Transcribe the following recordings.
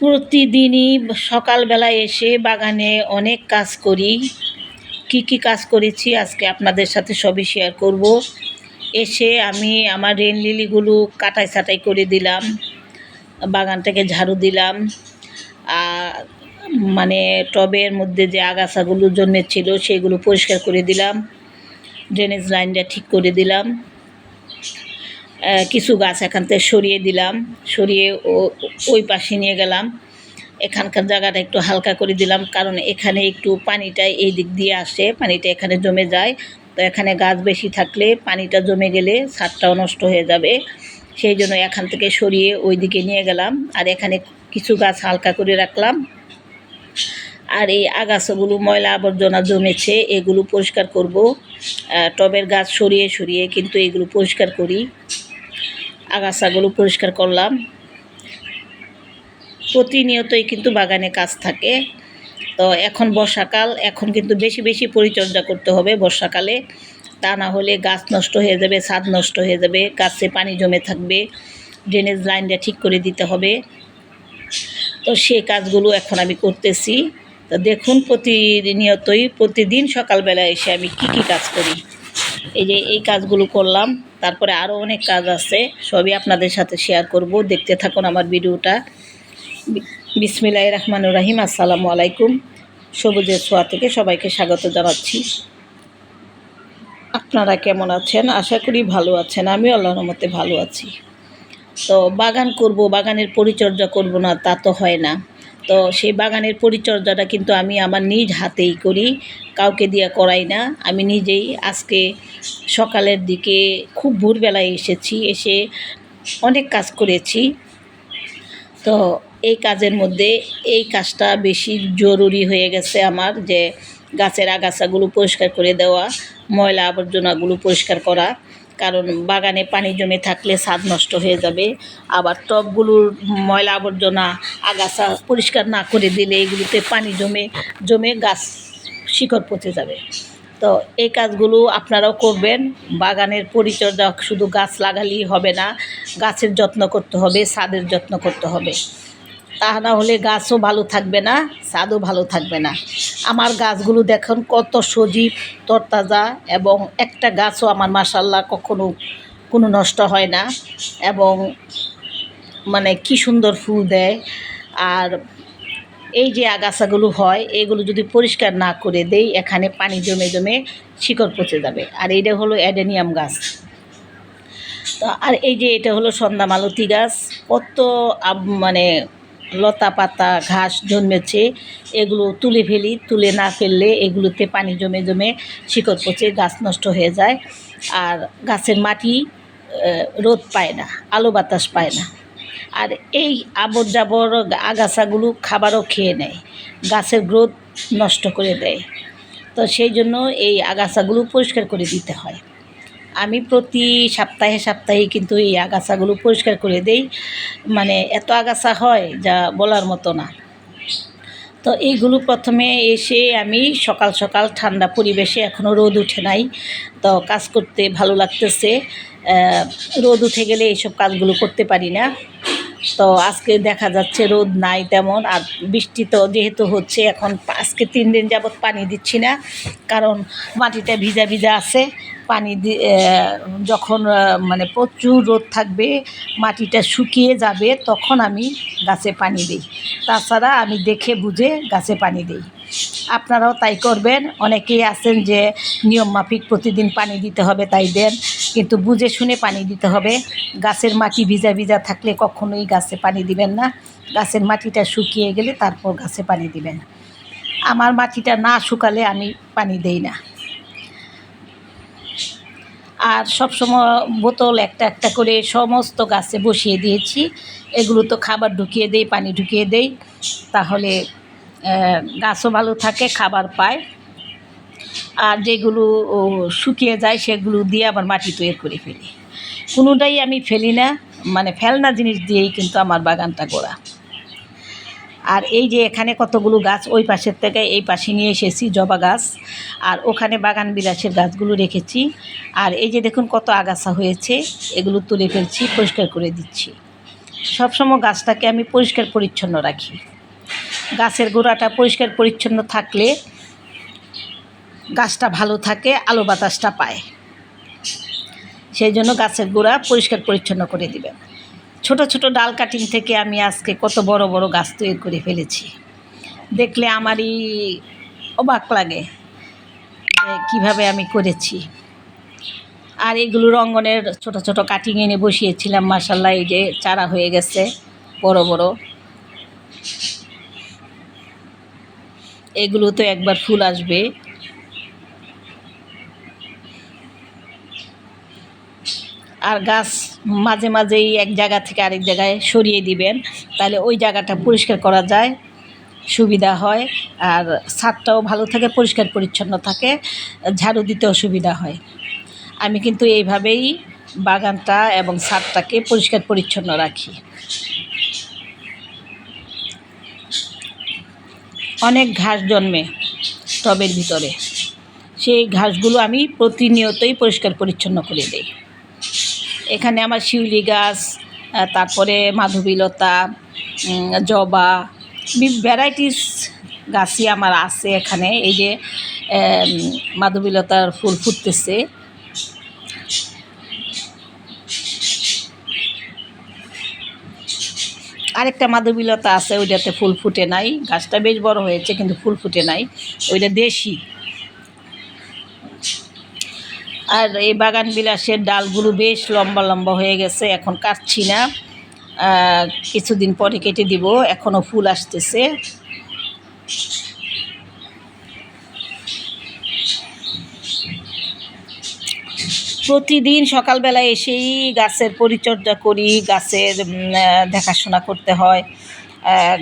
প্রতিদিনই সকালবেলায় এসে বাগানে অনেক কাজ করি। কি কি কাজ করেছি আজকে আপনাদের সাথে সবই শেয়ার করব। এসে আমি আমার রেন লিলিগুলো কাটাই ছাটাই করে দিলাম, বাগানটাকে ঝাড়ু দিলাম। মানে টবের মধ্যে যে আগাছাগুলো জন্মেছিল সেগুলো পরিষ্কার করে দিলাম। ড্রেনেজ লাইনটা ঠিক করে দিলাম। কিছু গাছ এখান থেকে সরিয়ে দিলাম, সরিয়ে ও- ওই পাশে নিয়ে গেলাম। এখানকার জায়গাটা একটু হালকা করে দিলাম, কারণ এখানে একটু পানিটা এই দিক দিয়ে আসে, পানিটা এখানে জমে যায়। তো এখানে গাছ বেশি থাকলে পানিটা জমে গেলে ছাদটাও নষ্ট হয়ে যাবে। সেই জন্য এখান থেকে সরিয়ে ওই দিকে নিয়ে গেলাম, আর এখানে কিছু গাছ হালকা করে রাখলাম। আর এই আগাছাগুলো ময়লা আবর্জনা জমেছে, এগুলো পরিষ্কার করব। টবের গাছ সরিয়ে সরিয়ে কিন্তু এগুলো পরিষ্কার করি। আগাছাগুলো পরিষ্কার করলাম। প্রতিনিয়তই কিন্তু বাগানে কাজ থাকে। তো এখন বর্ষাকাল, এখন কিন্তু বেশি বেশি পরিচর্যা করতে হবে বর্ষাকালে। তা না হলে গাছ নষ্ট হয়ে যাবে, ছাদ নষ্ট হয়ে যাবে, গাছে পানি জমে থাকবে ড্রেনেজ লাইনটা ঠিক করে দিতে হবে। তো সেই কাজগুলো এখন আমি করতেছি। তো দেখুন প্রতিনিয়তই, প্রতিদিন সকালবেলা এসে আমি কি কি কাজ করি। এই যে এই কাজগুলো করলাম। তারপরে আরও অনেক কাজ আছে, সবই আপনাদের সাথে শেয়ার করব। দেখতে থাকুন আমার ভিডিওটা। বিসমিল্লাহ রহমানুর রাহিম, আসসালামু আলাইকুম। সবুজের ছোঁয়া থেকে সবাইকে স্বাগত জানাচ্ছি। আপনারা কেমন আছেন? আশা করি ভালো আছেন, আমিও আল্লাহর মতে ভালো আছি। তো বাগান করব, বাগানের পরিচর্যা করব না, তা তো হয় না। তো সেই বাগানের পরিচর্যাটা কিন্তু আমি আমার নিজ হাতেই করি, কাউকে দিয়ে করাই না। আমি নিজেই আজকে সকালের দিকে খুব ভোরবেলায় এসেছি, এসে অনেক কাজ করেছি। তো এই কাজের মধ্যে এই কাজটা বেশি জরুরি হয়ে গেছে আমার যে গাছের আগাছাগুলো পরিষ্কার করে দেওয়া, ময়লা আবর্জনাগুলো পরিষ্কার করা। কারণ বাগানে পানি জমে থাকলে স্বাদ নষ্ট হয়ে যাবে। আবার টবগুলোর ময়লা আবর্জনা, আগাছা পরিষ্কার না করে দিলে এগুলোতে পানি জমে জমে গাছ শিকড় পচে যাবে। তো এই কাজগুলো আপনারাও করবেন। বাগানের পরিচর্যা শুধু গাছ লাগালেই হবে না, গাছের যত্ন করতে হবে ছাদের যত্ন করতে হবে। তা না হলে গাছও ভালো থাকবে না স্বাদও ভালো থাকবে না। আমার গাছগুলো দেখুন কত সজীব, তরতাজা এবং একটা গাছও আমার মাসাল্লাহ কখনো কোনো নষ্ট হয় না এবং মানে কি সুন্দর ফুল দেয়। আর এই যে আগাছাগুলো হয়, এগুলো যদি পরিষ্কার না করে দেই, এখানে পানি জমে জমে শিকড় পচে যাবে। আর এটা হলো অ্যাডেনিয়াম গাছ। আর এই যে এটা হলো সন্ধ্যা মালতী গাছ, কত মানে লতা পাতা, ঘাস জন্মেছে, এগুলো তুলে ফেলি, তুলে না ফেললে এগুলোতে পানি জমে জমে শিকড় পচে, গাছ নষ্ট হয়ে যায়। আর গাছের মাটি রোদ পায় না, আলো বাতাস পায় না। আর এই আবর জাবর আগাছাগুলো খাবারও খেয়ে নেয়, গাছের গ্রোথ নষ্ট করে দেয়। তো সেই জন্য এই আগাছাগুলো পরিষ্কার করে দিতে হয়। আমি প্রতি সপ্তাহে সপ্তাহে কিন্তু এই আগাছাগুলো পরিষ্কার করে দেই। মানে এত আগাছা হয় যা বলার মতো না। তো এইগুলো প্রথমে এসে আমি সকাল সকাল ঠান্ডা পরিবেশে এখনও রোদ উঠে নাই। তো কাজ করতে ভালো লাগতেছে। রোদ উঠে গেলে এইসব কাজগুলো করতে পারি না। তো আজকে দেখা যাচ্ছে রোদ নাই তেমন, আর বৃষ্টি তো যেহেতু হচ্ছে, এখন আজকে তিন দিন যাবৎ পানি দিচ্ছি না, কারণ মাটিটা ভিজা ভিজা আছে, পানি যখন মানে প্রচুর রোদ থাকবে, মাটিটা শুকিয়ে যাবে, তখন আমি গাছে পানি দিই। তাছাড়া আমি দেখে বুঝে গাছে পানি দিই। আপনারাও তাই করবেন, অনেকেই আছেন যে নিয়ম মাফিক প্রতিদিন পানি দিতে হবে, তাই দেন। কিন্তু বুঝে শুনে পানি দিতে হবে। গাছের মাটি ভিজা ভিজা থাকলে কখনোই গাছে পানি দিবেন না। গাছের মাটিটা শুকিয়ে গেলে তারপর গাছে পানি দিবেন। আমার মাটিটা না শুকালে আমি পানি দেই না। আর সব সময় বোতল একটা একটা করে সমস্ত গাছে বসিয়ে দিয়েছি। এগুলো তো খাবার ঢুকিয়ে দেই, পানি ঢুকিয়ে দেই। তাহলে গাছও ভালো থাকে, খাবার পায়। আর যেগুলো শুকিয়ে যায় সেগুলো দিয়ে আবার মাটি তৈরি করে ফেলি। কোনোটাই আমি ফেলি না মানে ফেলনা জিনিস দিয়েই কিন্তু আমার বাগানটা গোড়া। আর এই যে এখানে কতগুলো গাছ, ওই পাশের থেকে এই পাশে নিয়ে এসেছি জবা গাছ, আর ওখানে বাগান বিলাসের গাছগুলো রেখেছি। আর এই যে দেখুন কত আগাছা হয়েছে, এগুলো তুলে ফেলছি, পরিষ্কার করে দিচ্ছি। সবসময় গাছটাকে আমি পরিষ্কার পরিচ্ছন্ন রাখি। গাছের গোড়াটা পরিষ্কার পরিচ্ছন্ন থাকলে গাছটা ভালো থাকে, আলো বাতাসটা পায়। সেই জন্য গাছের গোড়া পরিষ্কার পরিচ্ছন্ন করে দিবেন। ছোট ছোট ডাল কাটিং থেকে আমি আজকে কত বড় বড় গাছ তৈরি করে ফেলেছি। দেখলে আমারই অবাক লাগে কীভাবে আমি করেছি। আর এগুলো রঙ্গনের ছোট ছোট কাটিং এনে বসিয়েছিলাম মাসাল্লাহ এই যে চারা হয়ে গেছে, বড় বড়। এগুলো তো একবার ফুল আসবে। আর গাছ মাঝে মাঝেই এক জায়গা থেকে আরেক জায়গায় সরিয়ে দিবেন, তাহলে ওই জায়গাটা পরিষ্কার করা যায়, সুবিধা হয়। আর ছাদটাও ভালো থাকে, পরিষ্কার পরিচ্ছন্ন থাকে, ঝাড়ু দিতেও সুবিধা হয়। আমি কিন্তু এইভাবেই বাগানটা এবং ছাদটাকে পরিষ্কার পরিচ্ছন্ন রাখি। অনেক ঘাস জন্মে টবের ভিতরে। সেই ঘাসগুলো আমি প্রতিনিয়তই পরিষ্কার পরিচ্ছন্ন করে দিই। এখানে আমার শিউলি গাছ তারপরে মাধবীলতা জবা ভ্যারাইটিস গাছই আমার আছে এখানে। এই যে মাধবীলতার ফুল ফুটতেছে। আরেকটা মাধবীলতা আছে, ওইটাতে ফুল ফুটে নাই। গাছটা বেশ বড় হয়েছে, কিন্তু ফুল ফুটে নাই। ওইটা দেশি। আর এই বাগান বিলাসের ডালগুলো বেশ লম্বা লম্বা হয়ে গেছে, এখন কাটছি না। কিছুদিন পরে কেটে দিব এখনও ফুল আসতেছে। প্রতিদিন সকালবেলা এসেই গাছের পরিচর্যা করি, গাছের দেখাশোনা করতে হয়।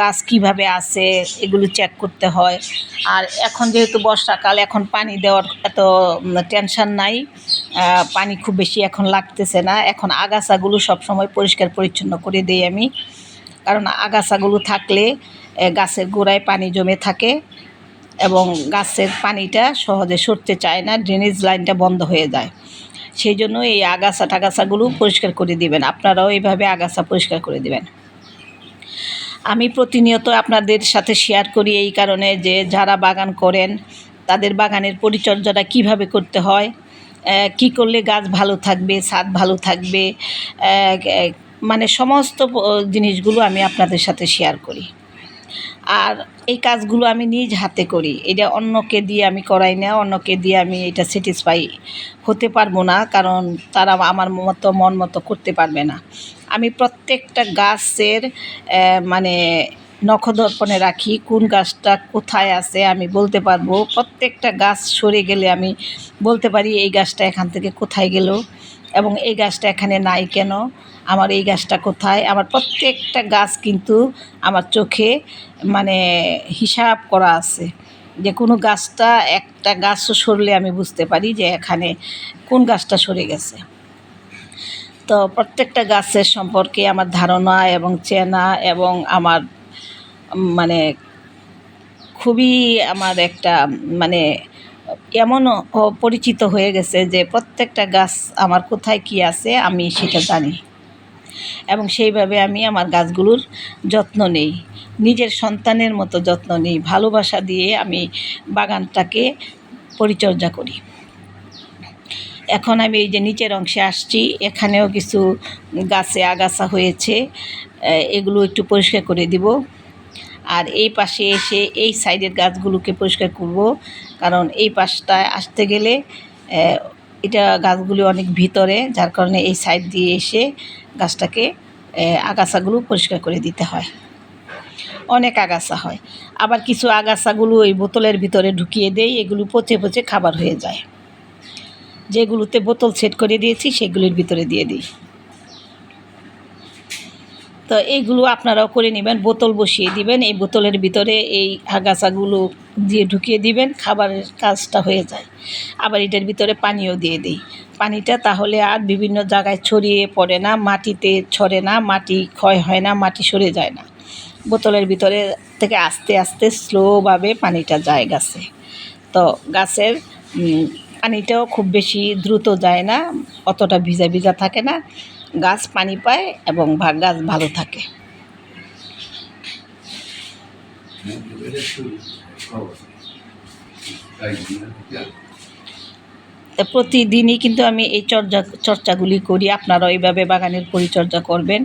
গাছ কীভাবে আছে, এগুলো চেক করতে হয়। আর এখন যেহেতু বর্ষাকাল, এখন পানি দেওয়ার এত টেনশন নাই। পানি খুব বেশি এখন লাগতেছে না। এখন আগাছাগুলো সবসময় পরিষ্কার পরিচ্ছন্ন করে দিই আমি। কারণ আগাছাগুলো থাকলে গাছের গোড়ায় পানি জমে থাকে এবং গাছের পানিটা সহজে সরতে চায় না ড্রেনেজ লাইনটা বন্ধ হয়ে যায়। সেই জন্য এই আগাছা টাগাছাগুলো পরিষ্কার করে দিবেন। আপনারাও এইভাবে আগাছা পরিষ্কার করে দিবেন। আমি প্রতিনিয়ত আপনাদের সাথে শেয়ার করি এই কারণে যে যারা বাগান করেন, তাদের বাগানের পরিচর্যাটা কীভাবে করতে হয় কি করলে গাছ ভালো থাকবে, ছাদ ভালো থাকবে মানে সমস্ত জিনিসগুলো আমি আপনাদের সাথে শেয়ার করি। আর এই কাজগুলো আমি নিজ হাতে করি। এটা অন্যকে দিয়ে আমি করাই না, অন্যকে দিয়ে আমি এটা স্যাটিসফাই হতে পারব না, কারণ তারা আমার মতো, মন মতো করতে পারবে না। আমি প্রত্যেকটা গাছের মানে নখদর্পণে রাখি, কোন গাছটা কোথায় আছে আমি বলতে পারব। প্রত্যেকটা গাছ সরে গেলে আমি বলতে পারি, এই গাছটা এখান থেকে কোথায় গেল এবং এই গাছটা এখানে নাই কেন? আমার এই গাছটা কোথায়? আমার প্রত্যেকটা গাছ কিন্তু আমার চোখে মানে হিসাব করা আছে যে কোনো গাছটা, একটা গাছও সরলে আমি বুঝতে পারি যে এখানে কোন গাছটা সরে গেছে। তো প্রত্যেকটা গাছের সম্পর্কে আমার ধারণা এবং চেনা এবং আমার মানে খুবই আমার একটা মানে এমন পরিচিত হয়ে গেছে যে প্রত্যেকটা গাছ আমার কোথায় কি আছে আমি সেটা জানি। এবং সেইভাবে আমি আমার গাছগুলোর যত্ন নেই। নিজের সন্তানের মতো যত্ন নেই। ভালোবাসা দিয়ে আমি বাগানটাকে পরিচর্যা করি। এখন আমি এই যে নিচের অংশে আসছি, এখানেও কিছু গাছে আগাছা হয়েছে এগুলো একটু পরিষ্কার করে দিব। আর এই পাশে এসে এই সাইডের গাছগুলোকে পরিষ্কার করব, কারণ এই পাশটায় আসতে গেলে এটা গাছগুলি অনেক ভিতরে, যার কারণে এই সাইড দিয়ে এসে গাছটাকে আগাছাগুলো পরিষ্কার করে দিতে হয়। অনেক আগাছা হয়। আবার কিছু আগাছাগুলো ওই বোতলের ভিতরে ঢুকিয়ে দেই, এগুলো পচে পচে খাবার হয়ে যায়। যেগুলোতে বোতল সেট করে দিয়েছি, সেগুলির ভিতরে দিয়ে দিই। তো এইগুলো আপনারাও করে নেবেন, বোতল বসিয়ে দিবেন, এই বোতলের ভিতরে এই আগাছাগুলো দিয়ে ঢুকিয়ে দিবেন, খাবারের কাজটা হয়ে যায়। আবার এটার ভিতরে পানিও দিয়ে দিই। পানিটা তাহলে আর বিভিন্ন জায়গায় ছড়িয়ে পড়ে না, মাটিতে ছড়ে না, মাটি ক্ষয় হয় না, মাটি সরে যায় না। বোতলের ভিতরে থেকে আস্তে আস্তে স্লোভাবে পানিটা যায় গাছে। তো গাছের পানিটাও খুব বেশি দ্রুত যায় না, অতটা ভিজা ভিজা থাকে না। গাছ পানি পায় এবং গাছ ভালো থাকে। প্রতিদিনই কিন্তু আমি এই চর্চা চর্চাগুলি করি। আপনারা এইভাবে বাগানের পরিচর্যা করবেন।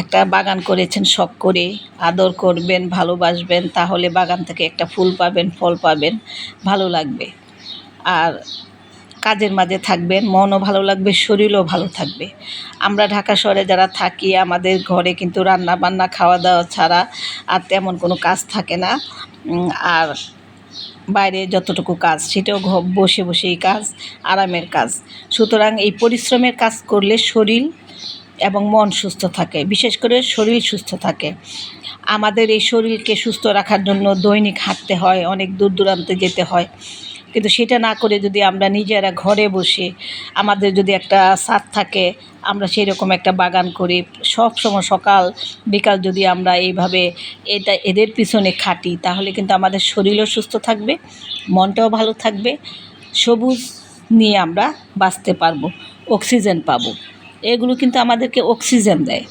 একটা বাগান করেছেন, শখ করে আদর করবেন, ভালোবাসবেন, তাহলে বাগান থেকে একটা ফুল পাবেন, ফল পাবেন, ভালো লাগবে। আর কাজের মাঝে থাকবেন, মনও ভালো লাগবে, শরীরও ভালো থাকবে। আমরা ঢাকা শহরে যারা থাকি, আমাদের ঘরে কিন্তু রান্না বান্না খাওয়া দাওয়া ছাড়া আর তেমন কোনো কাজ থাকে না। আর বাইরে যতটুকু কাজ, সেটাও বসে বসেই কাজ, আরামের কাজ। সুতরাং এই পরিশ্রমের কাজ করলে শরীর এবং মন সুস্থ থাকে, বিশেষ করে শরীর সুস্থ থাকে। আমাদের এই শরীরকে সুস্থ রাখার জন্য দৈনিক হাঁটতে হয়, অনেক দূর দূরান্তে যেতে হয়। কিন্তু সেটা না করে যদি আমরা নিজেরা ঘরে বসে আমাদের যদি একটা ছাদ থাকে, আমরা সেই রকম একটা বাগান করি। সব সময় সকাল, বিকাল যদি আমরা এইভাবে এটা এদের পিছনে খাটি, তাহলে কিন্তু আমাদের শরীরও সুস্থ থাকবে, মনটাও ভালো থাকবে। সবুজ নিয়ে আমরা বাঁচতে পারব, অক্সিজেন পাবো। এগুলো কিন্তু আমাদেরকে অক্সিজেন দেয়।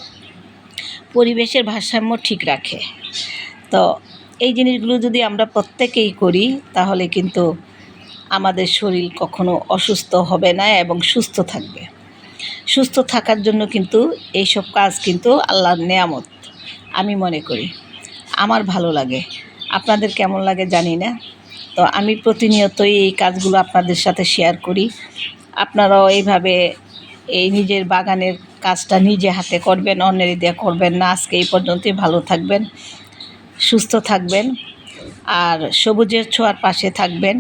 পরিবেশের ভারসাম্য ঠিক রাখে। তো এই জিনিসগুলো যদি আমরা প্রত্যেকেই করি, তাহলে কিন্তু আমাদের শরীর কখনো অসুস্থ হবে না এবং সুস্থ থাকবে। সুস্থ থাকার জন্য কিন্তু এইসব কাজ কিন্তু আল্লাহর নেয়ামত, আমি মনে করি। আমার ভালো লাগে। আপনাদের কেমন লাগে জানি না। তো আমি প্রতিনিয়তই এই কাজগুলো আপনাদের সাথে শেয়ার করি। আপনারাও এইভাবে এই নিজের বাগানের কাজটা নিজে হাতে করবেন, অন্যের দিয়ে করবেন না। আজকে এই পর্যন্তই। ভালো থাকবেন, সুস্থ থাকবেন, আর সবুজের ছোঁয়ার পাশে থাকবেন।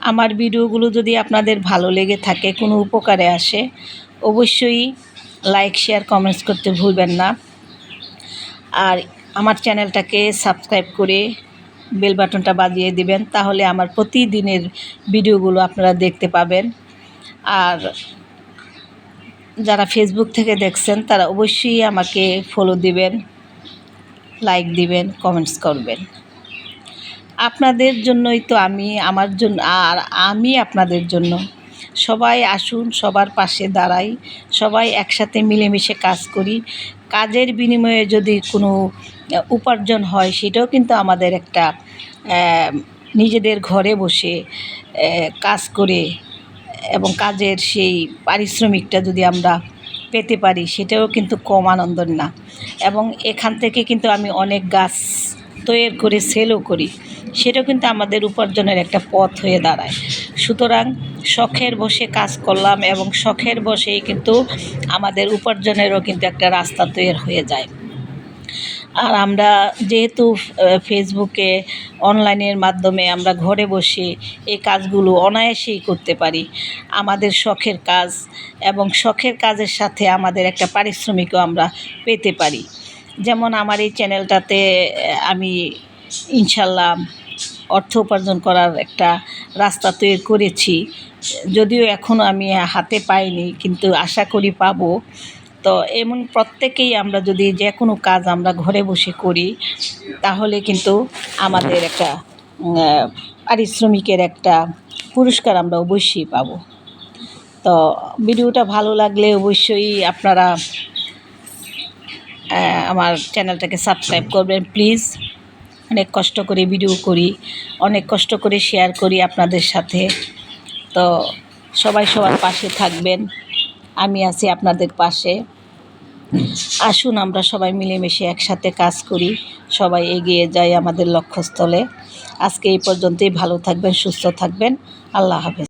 আমার ভিডিওগুলো যদি আপনাদের ভালো লেগে থাকে, কোনো উপকারে আসে, অবশ্যই লাইক শেয়ার কমেন্টস করতে ভুলবেন না। আর আমার চ্যানেলটাকে সাবস্ক্রাইব করে বেল বাটনটা বাজিয়ে দিবেন, তাহলে আমার প্রতিদিনের ভিডিওগুলো আপনারা দেখতে পাবেন। আর যারা ফেসবুক থেকে দেখছেন, তারা অবশ্যই আমাকে ফলো দিবেন লাইক দিবেন কমেন্টস করবেন। আপনাদের জন্যই তো আমি, আমার জন্য, আর আমি আপনাদের জন্য। সবাই আসুন, সবার পাশে দাঁড়াই, সবাই একসাথে মিলেমিশে কাজ করি। কাজের বিনিময়ে যদি কোনো উপার্জন হয়, সেটাও কিন্তু আমাদের একটা নিজেদের ঘরে বসে কাজ করে এবং কাজের সেই পারিশ্রমিকটা যদি আমরা পেতে পারি, সেটাও কিন্তু কম আনন্দের না। এবং এখান থেকে কিন্তু আমি অনেক গাছ তৈরি করে সেলও করি। সেটা কিন্তু আমাদের উপার্জনের একটা পথ হয়ে দাঁড়ায়। সুতরাং শখের বসে কাজ করলাম এবং শখের বসেই কিন্তু আমাদের উপার্জনেরও কিন্তু একটা রাস্তা তৈরি হয়ে যায়। আর আমরা যেহেতু ফেসবুকে অনলাইনের মাধ্যমে আমরা ঘরে বসে এই কাজগুলো অনায়াসেই করতে পারি। আমাদের শখের কাজ এবং শখের কাজের সাথে আমাদের একটা পারিশ্রমিকও আমরা পেতে পারি। যেমন আমার এই চ্যানেলটাতে আমি ইনশাল্লাহ অর্থ উপার্জন করার একটা রাস্তা তৈরি করেছি। যদিও এখনও আমি হাতে পাইনি, কিন্তু আশা করি পাবো। তো এমন প্রত্যেকেই আমরা যদি যে কোনো কাজ আমরা ঘরে বসে করি, তাহলে কিন্তু আমাদের একটা পারিশ্রমিকের একটা পুরস্কার আমরা অবশ্যই পাবো। তো ভিডিওটা ভালো লাগলে অবশ্যই আপনারা আমার চ্যানেলটাকে সাবস্ক্রাইব করবেন প্লিজ অনেক কষ্ট করে ভিডিও করি, অনেক কষ্ট করে শেয়ার করি আপনাদের সাথে। তো সবাই সবার পাশে থাকবেন, আমি আছি আপনাদের পাশে। আসুন, আমরা সবাই মিলেমিশে একসাথে কাজ করি, সবাই এগিয়ে যাই আমাদের লক্ষ্যস্থলে। আজকে এই পর্যন্তই, ভালো থাকবেন, সুস্থ থাকবেন। আল্লাহ হাফেজ।